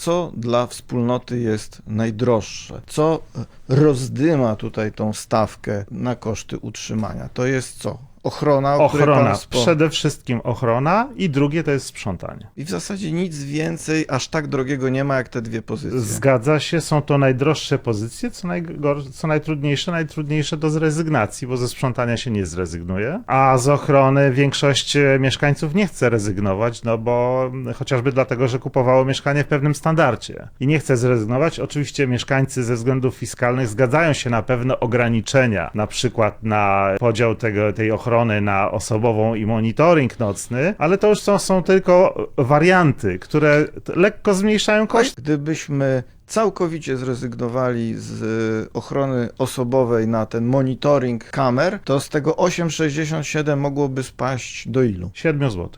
co dla wspólnoty jest najdroższe? Co rozdyma tutaj tą stawkę na koszty utrzymania? To jest co? Ochrona, o Ochrona, przede wszystkim ochrona i drugie to jest sprzątanie. I w zasadzie nic więcej aż tak drogiego nie ma jak te dwie pozycje. Zgadza się, są to najdroższe pozycje, co, najgor- co najtrudniejsze, najtrudniejsze do zrezygnacji, bo ze sprzątania się nie zrezygnuje, a z ochrony większość e, mieszkańców nie chce rezygnować, no bo mm, chociażby dlatego, że kupowało mieszkanie w pewnym standardzie i nie chce zrezygnować. Oczywiście mieszkańcy ze względów fiskalnych zgadzają się na pewne ograniczenia, na przykład na podział tego, tej ochrony na osobową i monitoring nocny, ale to już są, są tylko warianty, które lekko zmniejszają koszty. Gdybyśmy całkowicie zrezygnowali z y, ochrony osobowej na ten monitoring kamer, to z tego 8,67 mogłoby spaść do ilu? 7 zł.